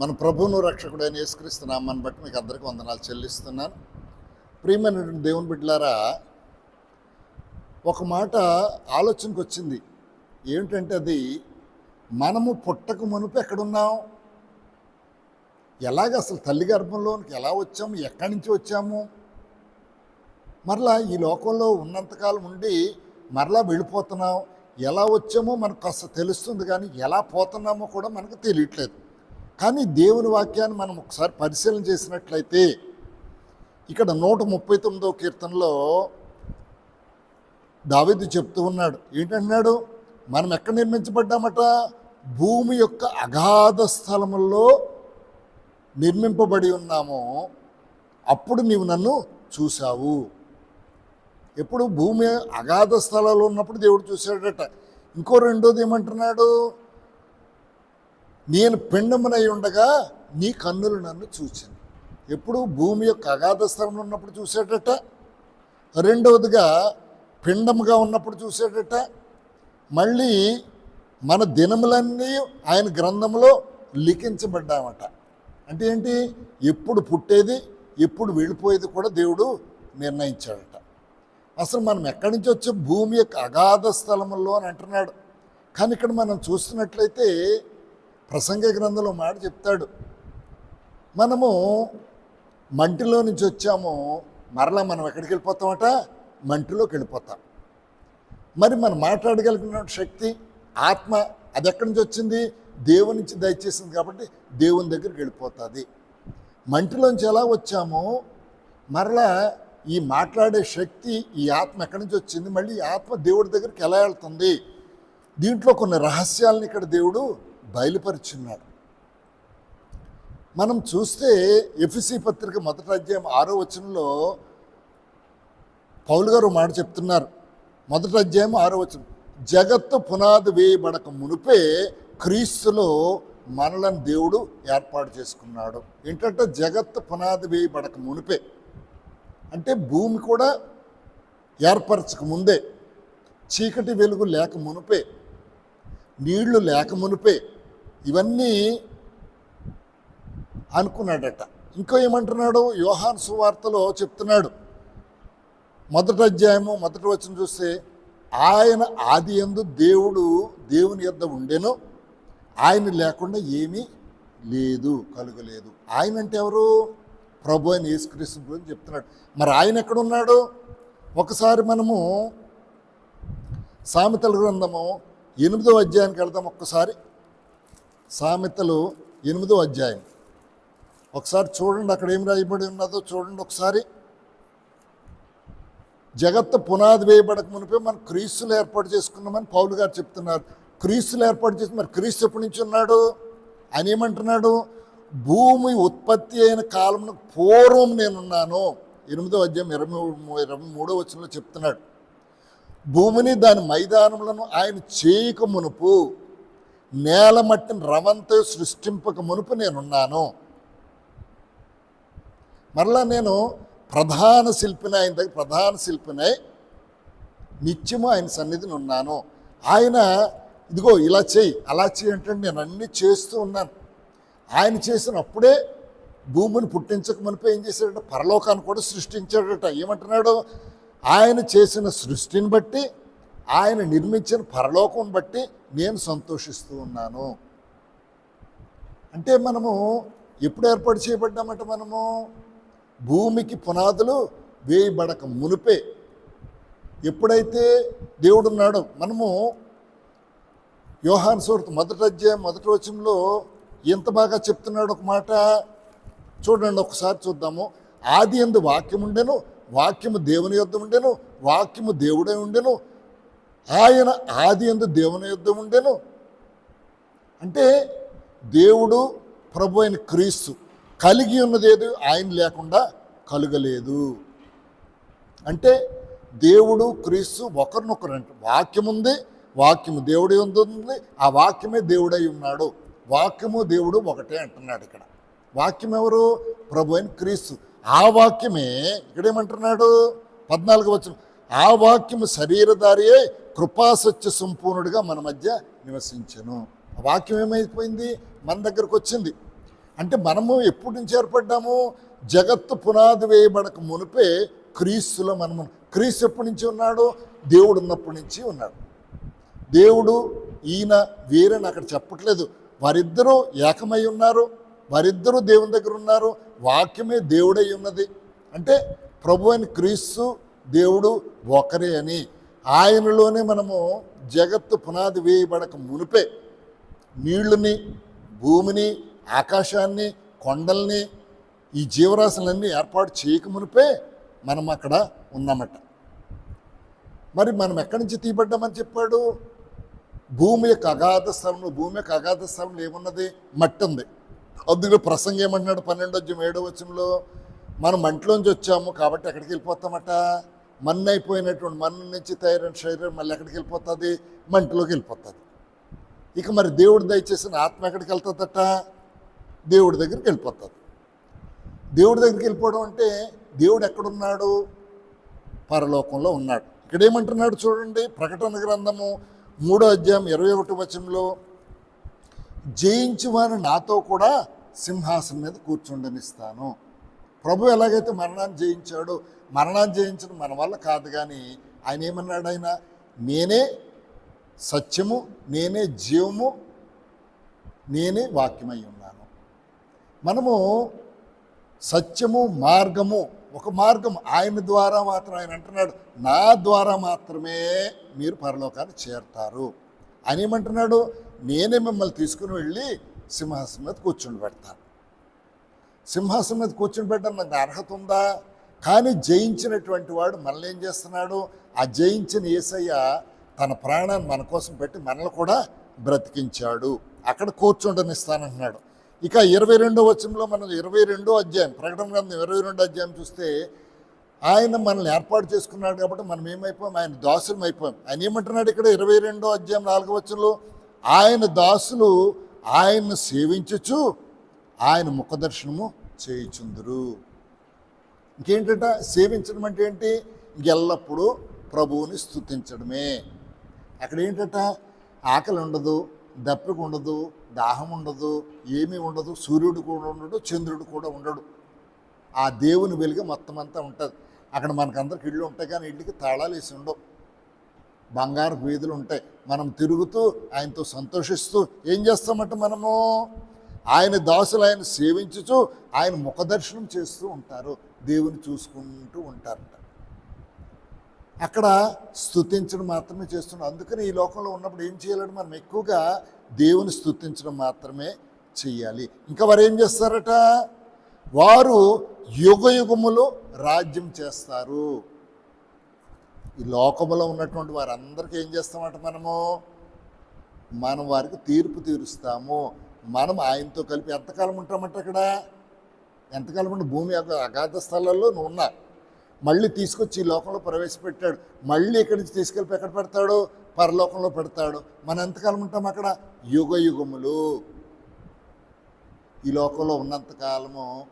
మన ప్రభువును రక్షకుడైన యేసుక్రీస్తు నామాన్ని బట్టి మీకు అందరికీ వందనాలు చెల్లిస్తున్నాను. ప్రియమైనటువంటి దేవుని బిడ్డలారా ఒక మాట ఆలోచనకు వచ్చింది. ఏమిటంటే అది మనము పుట్టక మునుపు ఎక్కడున్నాం? ఎలాగ అసలు తల్లి గర్భంలోనికి ఎలా వచ్చాము ఎక్కడి నుంచి వచ్చాము? మరలా ఈ లోకంలో ఉన్నంతకాలం ఉండి మరలా వెళ్ళిపోతున్నాం. ఎలా వచ్చామో మనకు కాస్త తెలుస్తుంది కానీ ఎలా పోతున్నామో కూడా మనకు తెలియట్లేదు. కానీ దేవుని వాక్యాన్ని మనం ఒకసారి పరిశీలన చేసినట్లయితే ఇక్కడ నూట ముప్పై తొమ్మిదో కీర్తనలో దావేది చెప్తూ ఉన్నాడు. ఏంటన్నాడు మనం ఎక్కడ నిర్మించబడ్డామట? భూమి యొక్క అగాధ స్థలముల్లో నిర్మింపబడి ఉన్నాము. అప్పుడు నీవు నన్ను చూశావు. ఎప్పుడు? భూమి అగాధ స్థలాలు ఉన్నప్పుడు దేవుడు చూశాడట. ఇంకో రెండోది ఏమంటున్నాడు? నేను పిండమునై ఉండగా నీ కన్నులు నన్ను చూచాను ఎప్పుడు భూమి యొక్క అగాధ స్థలంలో ఉన్నప్పుడు చూసేటట. రెండవదిగా పిండముగా ఉన్నప్పుడు చూసేటట. మళ్ళీ మన దినములన్నీ ఆయన గ్రంథంలో లిఖించబడ్డామట. అంటే ఏంటి? ఎప్పుడు పుట్టేది ఎప్పుడు వెళ్ళిపోయేది కూడా దేవుడు నిర్ణయించాడట. అసలు మనం ఎక్కడి నుంచి వచ్చే భూమి యొక్క అగాధ స్థలముల్లో అని అంటున్నాడు. కానీ ఇక్కడ మనం చూస్తున్నట్లయితే ప్రసంగ గ్రంథంలో మాట చెప్తాడు. మనము మంటిలో నుంచి వచ్చాము మరలా మనం ఎక్కడికి వెళ్ళిపోతామట? మంటిలోకి వెళ్ళిపోతాం. మరి మనం మాట్లాడగలిగిన శక్తి ఆత్మ అది ఎక్కడి నుంచి వచ్చింది? దేవుని నుంచి దయచేసింది కాబట్టి దేవుని దగ్గరికి వెళ్ళిపోతుంది. మంటిలోంచి ఎలా వచ్చామో మరలా ఈ మాట్లాడే శక్తి ఈ ఆత్మ ఎక్కడి నుంచి వచ్చింది? మళ్ళీ ఈ ఆత్మ దేవుడి దగ్గరికి ఎలా వెళ్తుంది? దీంట్లో కొన్ని రహస్యాలను ఇక్కడ దేవుడు బయలుపరుచున్నాడు. మనం చూస్తే ఎఫ్సి పత్రిక మొదటి అధ్యాయం ఆరో వచనంలో పౌలు గారు మాట చెప్తున్నారు. మొదటి అధ్యాయం ఆరో వచనం జగత్తు పునాది వేయబడక మునిపే క్రీస్తులో మనలను దేవుడు ఏర్పాటు చేసుకున్నాడు. ఏంటంటే జగత్తు పునాది వేయబడక మునిపే. అంటే భూమి కూడా ఏర్పరచక ముందే. చీకటి వెలుగు లేక మునిపే. నీళ్ళు లేక మునిపే. ఇవన్నీ అనుకున్నాడట. ఇంకో ఏమంటున్నాడు? యోహాన్ సువార్తలో చెప్తున్నాడు. మొదటి అధ్యాయము మొదటి వచ్చిన చూస్తే ఆయన ఆది ఎందు దేవుడు దేవుని యొద్ద ఉండెను. ఆయన లేకుండా ఏమీ లేదు కలుగలేదు. ఆయన అంటే ఎవరు? ప్రభు అని యేసుక్రీస్తు అని చెప్తున్నాడు. మరి ఆయన ఎక్కడున్నాడు? ఒకసారి మనము సామెతల గ్రంథము ఎనిమిదో అధ్యాయానికి వెళ్దాం ఒక్కసారి. సామెతలు ఎనిమిదో అధ్యాయం. ఒకసారి చూడండి అక్కడ ఏం రాయబడి ఉన్నదో చూడండి ఒకసారి. జగత్తు పునాది వేయబడక మునిపే మనం క్రీస్తులు ఏర్పాటు చేసుకున్నామని పౌలు గారు చెప్తున్నారు. క్రీస్తులు ఏర్పాటు చేసి మరి క్రీస్తు ఎప్పటి నుంచి ఉన్నాడు? ఆయన ఏమంటున్నాడు? భూమి ఉత్పత్తి అయిన కాలమును పూర్వం నేనున్నాను. ఎనిమిదో అధ్యాయం ఇరవై ఇరవై మూడో వచనంలో చెప్తున్నాడు. భూమిని దాని మైదానములను ఆయన చేయక మునుపు నేల మట్టిని రవంతో సృష్టింపక మునుపు నేనున్నాను. మరలా నేను ప్రధాన శిల్పిని ఆయన దగ్గర ప్రధాన శిల్పినై నిత్యము ఆయన సన్నిధిని ఉన్నాను. ఆయన ఇదిగో ఇలా చేయి అలా చేయి అంటే నేను అన్నీ చేస్తూ ఉన్నాను. ఆయన చేసినప్పుడే భూమిని పుట్టించక మునిపే ఏం చేశాడట పరలోకాన్ని కూడా సృష్టించాడట. ఏమంటున్నాడు? ఆయన చేసిన సృష్టిని బట్టి ఆయన నిర్మించిన పరలోకం బట్టి నేను సంతోషిస్తూ ఉన్నాను. అంటే మనము ఎప్పుడు ఏర్పాటు చేయబడ్డామట మనము? భూమికి పునాదులు వేయబడక మునిపే. ఎప్పుడైతే దేవుడు ఉన్నాడో మనము యోహాన్ సూరత్ మొదటి అధ్యాయం మొదటి వచనంలో ఎంత బాగా చెప్తున్నాడు ఒక మాట? చూడండి ఒకసారి చూద్దాము. ఆది ఎందు వాక్యం ఉండెను వాక్యము దేవుని యొద్ద ఉండెను వాక్యము దేవుడే ఉండెను ఆయన ఆది ఎందు దేవుని యుద్ధం ఉండేను. అంటే దేవుడు ప్రభు అయిన క్రీస్తు కలిగి ఉన్నదేది ఆయన లేకుండా కలుగలేదు. అంటే దేవుడు క్రీస్తు ఒకరినొకరు అంటే. వాక్యం ఉంది వాక్యము దేవుడి ఉంది ఆ వాక్యమే దేవుడై ఉన్నాడు. వాక్యము దేవుడు ఒకటే అంటున్నాడు ఇక్కడ. వాక్యం ఎవరు? ప్రభు అయిన క్రీస్తు. ఆ వాక్యమే ఇక్కడేమంటున్నాడు పద్నాలుగు వచ్చిన ఆ వాక్యము శరీరధారియే కృపాసత్య సంపూర్ణుడిగా మన మధ్య నివసించను. వాక్యం ఏమైపోయింది? మన దగ్గరకు వచ్చింది. అంటే మనము ఎప్పటి నుంచి ఏర్పడ్డాము? జగత్తు పునాది వేయబడక మునిపే క్రీస్తులో మనము క్రీస్తు ఎప్పటి నుంచి ఉన్నాడు? దేవుడు ఉన్నప్పటి నుంచి ఉన్నాడు. దేవుడు ఈయన వీరని అక్కడ చెప్పట్లేదు. వారిద్దరూ ఏకమై ఉన్నారు. వారిద్దరూ దేవుని దగ్గర ఉన్నారు. వాక్యమే దేవుడై ఉన్నది. అంటే ప్రభు అని క్రీస్తు దేవుడు ఒకరే అని. ఆయనలోనే మనము జగత్తు పునాది వేయబడక మునిపే నీళ్ళని భూమిని ఆకాశాన్ని కొండల్ని ఈ జీవరాశులన్నీ ఏర్పాటు చేయక మునిపే మనం అక్కడ ఉన్నామట. మరి మనం ఎక్కడి నుంచి తీయబడ్డామని చెప్పాడు? భూమి యొక్క అగాధ స్థలంలో భూమి యొక్క అగాధ స్థలంలో ఏమున్నది? మట్టి ఉంది అందులో ప్రసంగం ఏమంటున్నాడు? పన్నెండో ఏడో వచనంలో మనం మంటలోంచి వచ్చాము కాబట్టి ఎక్కడికి వెళ్ళిపోతామట? మన్ను అయిపోయినటువంటి మన్ను నుంచి తయారైన శరీరం మళ్ళీ ఎక్కడికి వెళ్ళిపోతుంది? మంటిలోకి వెళ్ళిపోతుంది. ఇక మరి దేవుడు దయచేసిన ఆత్మ ఎక్కడికి వెళ్తుందట? దేవుడి దగ్గరికి వెళ్ళిపోతుంది. దేవుడి దగ్గరికి వెళ్ళిపోవడం అంటే దేవుడు ఎక్కడున్నాడు? పరలోకంలో ఉన్నాడు. ఇక్కడ ఏమంటున్నాడు చూడండి ప్రకటన గ్రంథము మూడో అధ్యాయం ఇరవై ఒకటి వచనంలో జయించువాని నాతో కూడా సింహాసనం మీద కూర్చుండనిస్తాను. ప్రభు ఎలాగైతే మరణాన్ని జయించాడో మరణాన్ని జయించడం మన వల్ల కాదు కానీ ఆయన ఏమన్నాడు ఆయన? నేనే సత్యము నేనే జీవము నేనే వాక్యమై ఉన్నాను. మనము సత్యము మార్గము ఒక మార్గం ఆయన ద్వారా మాత్రం ఆయన అంటున్నాడు నా ద్వారా మాత్రమే మీరు పరలోకాన్ని చేరుతారు. ఆయన ఏమంటున్నాడు? నేనే మిమ్మల్ని తీసుకుని వెళ్ళి సింహాసనం మీద కూర్చుని పెడతాను. సింహాసనం మీద కూర్చుని పెట్టడం నాకు అర్హత ఉందా? కానీ జయించినటువంటి వాడు మనల్ని ఏం చేస్తున్నాడు? ఆ జయించిన ఏసయ్య తన ప్రాణాన్ని మన కోసం పెట్టి మనల్ని కూడా బ్రతికించాడు. అక్కడ కూర్చుండనిస్తానంటున్నాడు. ఇక ఇరవై రెండో వచనంలో మనం ఇరవై రెండో అధ్యాయం ప్రకటన గ్రంథం ఇరవై రెండో అధ్యాయం చూస్తే ఆయన మనల్ని ఏర్పాటు చేసుకున్నాడు కాబట్టి మనం ఏమైపోయాం? ఆయన దాసులం అయిపోయాం. ఆయన ఏమంటున్నాడు ఇక్కడ ఇరవై రెండో అధ్యాయం నాలుగో వచనంలో? ఆయన దాసులు ఆయన్ను సేవించచ్చు ఆయన ముఖదర్శనము చేయుచుందురు. ఇంకేంటంట సేవించడం అంటే ఏంటి? ఎల్లప్పుడూ ప్రభువుని స్తుతించడమే. అక్కడ ఏంటంట ఆకలి ఉండదు దప్పిక ఉండదు దాహం ఉండదు ఏమీ ఉండదు సూర్యుడు కూడా ఉండడు చంద్రుడు కూడా ఉండడు. ఆ దేవుని వెలుగు మొత్తం అంతా ఉంటుంది. అక్కడ మనకందరికి ఇళ్ళు ఉంటాయి కానీ ఇళ్ళకి తాళాలు వేసి ఉండవు. బంగారు వీధులు ఉంటాయి. మనం తిరుగుతూ ఆయనతో సంతోషిస్తూ ఏం చేస్తామంటే మనము? ఆయన దాసులు ఆయన సేవించుచు ఆయన ముఖదర్శనం చేస్తూ ఉంటారు. దేవుని చూసుకుంటూ ఉంటారట. అక్కడ స్తుతించడం మాత్రమే చేస్తున్నాం అందుకని ఈ లోకంలో ఉన్నప్పుడు ఏం చేయాలంటే మనం ఎక్కువగా దేవుని స్థుతించడం మాత్రమే చెయ్యాలి ఇంకా వారు ఏం చేస్తారట? వారు యుగ యుగములో రాజ్యం చేస్తారు. ఈ లోకములో ఉన్నటువంటి వారందరికీ ఏం చేస్తామంట మనము? మనం వారికి తీర్పు తీరుస్తాము. మనం ఆయనతో కలిపి ఎంతకాలం ఉంటామంట అక్కడ? ఎంతకాలం అంటే భూమి యొక్క అగాధ స్థలాల్లో నువ్వు ఉన్నా? మళ్ళీ తీసుకొచ్చి ఈ లోకంలో ప్రవేశపెట్టాడు. మళ్ళీ ఇక్కడి నుంచి తీసుకెళ్ళి ఎక్కడ పెడతాడు? పరలోకంలో పెడతాడు. మనం ఎంతకాలం ఉంటాం అక్కడ? యుగ యుగములు. ఈ లోకంలో ఉన్నంతకాలము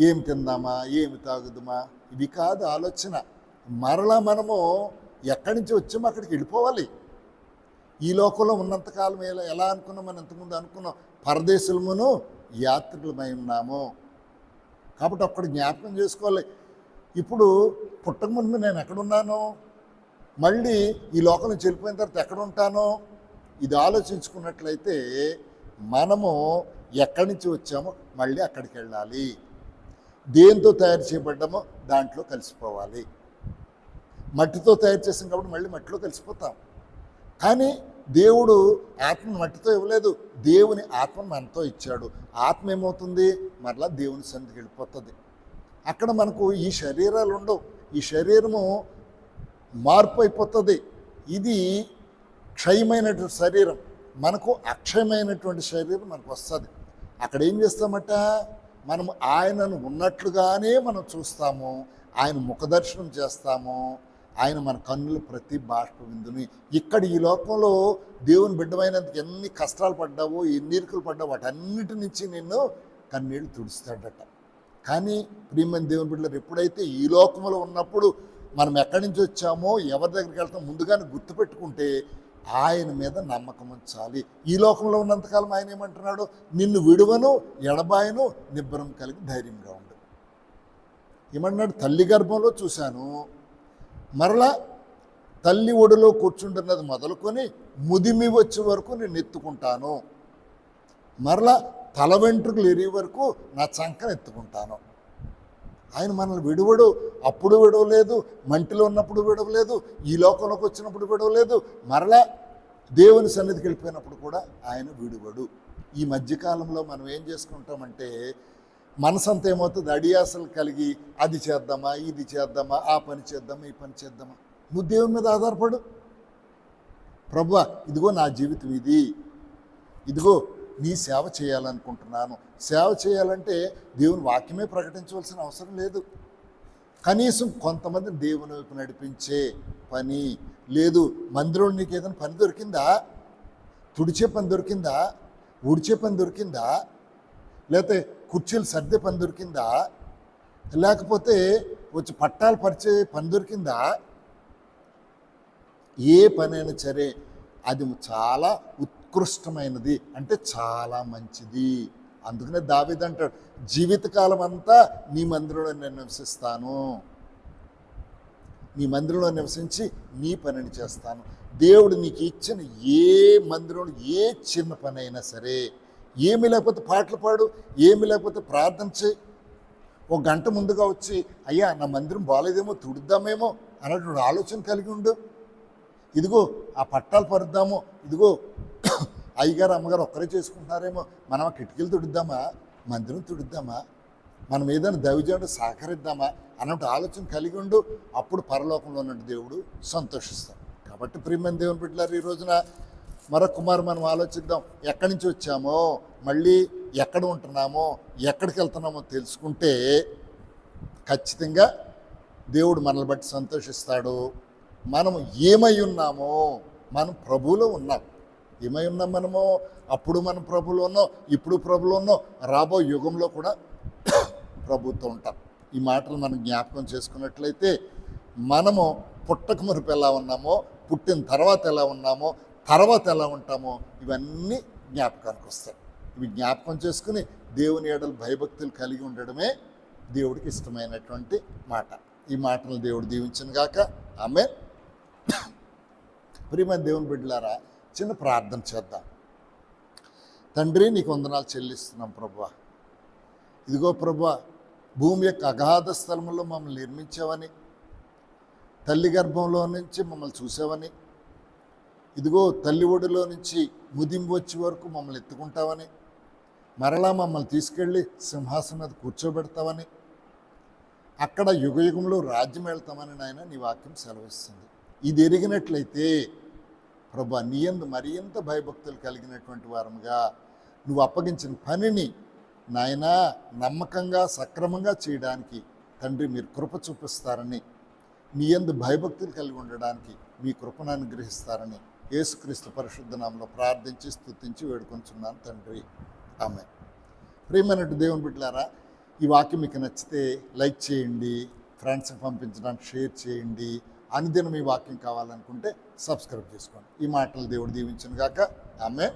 ఏమి తిందామా? ఏమి తాగుదామా? ఇవి కాదు ఆలోచన. మరలా మనము ఎక్కడి నుంచి వచ్చామో అక్కడికి వెళ్ళిపోవాలి. ఈ లోకంలో ఉన్నంతకాలం ఎలా ఎలా అనుకున్నాం మనం ఇంతకుముందు అనుకున్నాం. పరదేశులమును యాత్రికులమై ఉన్నాము. కాబట్టి అక్కడ జ్ఞాపకం చేసుకోవాలి. ఇప్పుడు పుట్టక ముందు నేను ఎక్కడున్నాను? మళ్ళీ ఈ లోకల్ని చెల్లిపోయిన తర్వాత ఎక్కడ ఉంటాను ఇది ఆలోచించుకున్నట్లయితే మనము ఎక్కడి నుంచి వచ్చామో మళ్ళీ అక్కడికి వెళ్ళాలి. దేంతో తయారు చేయబడ్డామో దాంట్లో కలిసిపోవాలి. మట్టితో తయారు చేసాం కాబట్టి మళ్ళీ మట్టిలో కలిసిపోతాం. కానీ దేవుడు ఆత్మను మట్టితో ఇవ్వలేదు. దేవుని ఆత్మ మనతో ఇచ్చాడు. ఆత్మ ఏమవుతుంది? మరలా దేవుని సన్నిధికి వెళ్ళిపోతుంది. అక్కడ మనకు ఈ శరీరాలు ఉండవు. ఈ శరీరము మార్పు అయిపోతుంది. ఇది క్షయమైనటువంటి శరీరం. మనకు అక్షయమైనటువంటి శరీరం మనకు వస్తుంది. అక్కడ ఏం చేస్తామట? మనం ఆయనను ఉన్నట్లుగానే మనం చూస్తాము. ఆయన ముఖదర్శనం చేస్తాము. ఆయన మన కన్నులు ప్రతి బాష్ప విందుని. ఇక్కడ ఈ లోకంలో దేవుని బిడ్డమైనందుకు ఎన్ని కష్టాలు పడ్డావో ఎన్ని ఇరుకులు పడ్డావు వాటన్నిటి నుంచి నిన్ను కన్నీళ్ళు తుడుస్తాడట. కానీ ప్రియమైన దేవుని బిడ్డలు ఎప్పుడైతే ఈ లోకంలో ఉన్నప్పుడు మనం ఎక్కడి నుంచి వచ్చామో ఎవరి దగ్గరికి వెళ్తాం ముందుగానే గుర్తుపెట్టుకుంటే ఆయన మీద నమ్మకం ఉంచాలి. ఈ లోకంలో ఉన్నంతకాలం ఆయన ఏమంటున్నాడు? నిన్ను విడువను ఎడబాయను నిబ్బరం కలిగి ధైర్యంగా ఉండు. ఏమన్నాడు తల్లి గర్భంలో చూశాను. మరలా తల్లి ఒడిలో కూర్చుంటున్నది మొదలుకొని ముదిమి వచ్చే వరకు నేను ఎత్తుకుంటాను. మరలా తల వెంట్రుకలు ఎరిగే వరకు నా చంకను ఎత్తుకుంటాను. ఆయన మనల్ని విడువడు అప్పుడు విడవలేదు మంటిలో ఉన్నప్పుడు విడవలేదు ఈ లోకంలోకి వచ్చినప్పుడు విడవలేదు మరలా దేవుని సన్నిధికి వెళ్ళిపోయినప్పుడు కూడా ఆయన విడువడు. ఈ మధ్యకాలంలో మనం ఏం చేసుకుంటామంటే మనసంతా ఏమవుతుంది? అడియాసలు కలిగి అది చేద్దామా ఇది చేద్దామా ఆ పని చేద్దామా ఈ పని చేద్దామా? నువ్వు దేవుని మీద ఆధారపడు. ప్రభు ఇదిగో నా జీవితం ఇది. ఇదిగో నీ సేవ చేయాలనుకుంటున్నాను. సేవ చేయాలంటే దేవుని వాక్యమే ప్రకటించవలసిన అవసరం లేదు. కనీసం కొంతమంది దేవుని వైపు నడిపించే పని. లేదు మందిరం నీకు ఏదైనా పని దొరికిందా? తుడిచే పని దొరికిందా? ఉడిచే పని దొరికిందా? లేకపోతే కుర్చీలు సర్దే పని దొరికిందా? లేకపోతే వచ్చి పట్టాలు పరిచే పని దొరికిందా? ఏ పనైనా సరే అది చాలా ఉత్కృష్టమైనది అంటే చాలా మంచిది. అందుకనే దావిద్ అంటాడు జీవితకాలం అంతా నీ మందిరంలో నేను నివసిస్తాను. నీ మందిరంలో నివసించి నీ పనిని చేస్తాను. దేవుడు నీకు ఇచ్చిన ఏ మందిరంలో ఏ చిన్న పని అయినా సరే ఏమి లేకపోతే పాటలు పాడు ఏమి లేకపోతే ప్రార్థన చేయి. ఒక గంట ముందుగా వచ్చి అయ్యా నా మందిరం బాగాలేదేమో తుడుద్దామేమో అన్నటువంటి ఆలోచన కలిగి ఉండు. ఇదిగో ఆ పట్టాలు పరుద్దాము. ఇదిగో అయ్యగారు అమ్మగారు ఒక్కరే చేసుకుంటున్నారేమో. మనం ఆ కిటికీలు తుడుద్దామా? మందిరం తుడుద్దామా? మనం ఏదైనా దైవజనుడు సహకరిద్దామా? అన్నట్టు ఆలోచన కలిగి ఉండు. అప్పుడు పరలోకంలో ఉన్నట్టు దేవుడు సంతోషిస్తాం కాబట్టి ప్రియమైన దేవుని బిడ్డలారు ఈ రోజున మరొక కుమారు మనం ఆలోచిద్దాం. ఎక్కడి నుంచి వచ్చామో మళ్ళీ ఎక్కడ ఉంటున్నామో ఎక్కడికి వెళ్తున్నామో తెలుసుకుంటే ఖచ్చితంగా దేవుడు మనల్ని బట్టి సంతోషిస్తాడు. మనం ఏమై ఉన్నామో మనం ప్రభువులో ఉన్నాం. ఏమై ఉన్నాం మనము? అప్పుడు మనం ప్రభులో ఉన్నాం ఇప్పుడు ప్రభులో ఉన్నాం. రాబో యుగంలో కూడా ప్రభుత్వం ఉంటాం. ఈ మాటలు మనం జ్ఞాపకం చేసుకున్నట్లయితే మనము పుట్టక మురుపు ఎలా ఉన్నామో పుట్టిన తర్వాత ఎలా ఉన్నామో తర్వాత ఎలా ఉంటామో ఇవన్నీ జ్ఞాపకానికి వస్తాయి. ఇవి జ్ఞాపకం చేసుకుని దేవుని ఏడలు భయభక్తులు కలిగి ఉండడమే దేవుడికి ఇష్టమైనటువంటి మాట. ఈ మాటలు దేవుడు దీవించను గాక. ఆమె ప్రియమైన దేవుని బిడ్డలారా చిన్న ప్రార్థన చేద్దాం. తండ్రి నీకు వందనాలు చెల్లిస్తున్నాం ప్రభా ఇదిగో ప్రభా భూమి యొక్క అగాధ స్థలంలో మమ్మల్ని నిర్మించావని తల్లి గర్భంలో నుంచి మమ్మల్ని చూసావని ఇదిగో తల్లి ఒడిలో నుంచి ముదింపు వచ్చే వరకు మమ్మల్ని ఎత్తుకుంటావని మరలా మమ్మల్ని తీసుకెళ్ళి సింహాసనం మీద కూర్చోబెడతావని అక్కడ యుగయుగంలో రాజ్యం వెళ్తామని నాయన నీ వాక్యం సెలవిస్తుంది. ఇది ఎరిగినట్లయితే ప్రభా నీ యందు భయభక్తులు కలిగినటువంటి వారముగా నువ్వు అప్పగించిన పనిని నాయనా నమ్మకంగా సక్రమంగా చేయడానికి తండ్రి మీరు కృప చూపిస్తారని నీయందు భయభక్తులు కలిగి ఉండడానికి మీ కృపను అనుగ్రహిస్తారని యేసుక్రీస్తు పరిశుద్ధ నామంలో ప్రార్థించి స్తుతించి వేడుకొంచున్నాను తండ్రి. ఆమె ప్రియమైనట్టు దేవుని బిడ్డలారా ఈ వాక్యం మీకు నచ్చితే లైక్ చేయండి ఫ్రెండ్స్కి పంపించడానికి షేర్ చేయండి అనుదినం ఈ వాక్యం కావాలనుకుంటే సబ్స్క్రైబ్ చేసుకోండి. ఈ మాటలు దేవుడు దీవించను గాక ఆమె